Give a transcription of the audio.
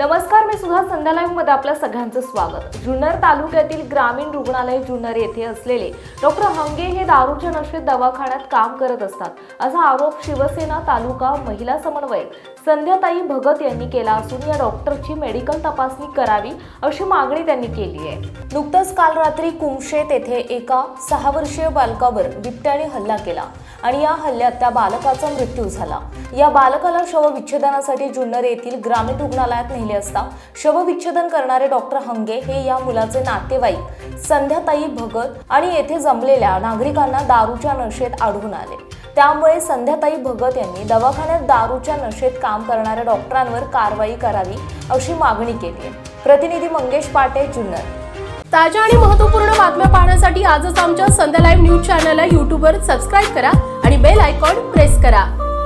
नमस्कार मी सुद्धा संध्या लाईव्हमध्ये आपल्या सगळ्यांचं स्वागत. जुन्नर तालुक्यातील ग्रामीण रुग्णालय जुन्नर येथे असलेले डॉक्टर हंगे हे दारूच्या नशेत दवाखान्यात काम करत असतात. असा आरोप शिवसेना तालुका महिला समन्वयक संध्याताई भगत यांनी केला असून या डॉक्टरची मेडिकल तपासणी करावी अशी मागणी त्यांनी केली आहे. नुकतंच काल रात्री कुमशेत येथे एका सहा वर्षीय बालकावर बिबट्याने हल्ला केला आणि या हल्ल्यात त्या बालकाचा मृत्यू झाला. या बालकाला शवविच्छेदनासाठी जुन्नर येथील ग्रामीण रुग्णालयात नेले असता शवविच्छेदन करणारे डॉक्टर हंगे हे या मुलाचे नातेवाईक संध्याताई भगत आणि येथे जमलेल्या नागरिकांना दारूच्या नशेत आढळून आले. त्यामुळे संध्याताई भगत यांनी दवाखान्यात दारूच्या नशेत काम करणाऱ्या डॉक्टरांवर कारवाई करावी अशी मागणी केली आहे. प्रतिनिधी मंगेश पाटे जुन्नर. ताज्या आणि महत्त्वपूर्ण बातम्या पाहण्यासाठी आजच आमच्या संध्या लाईव्ह न्यूज चॅनलला यूट्यूबवर सबस्क्राईब करा आणि बेल आयकॉन प्रेस करा.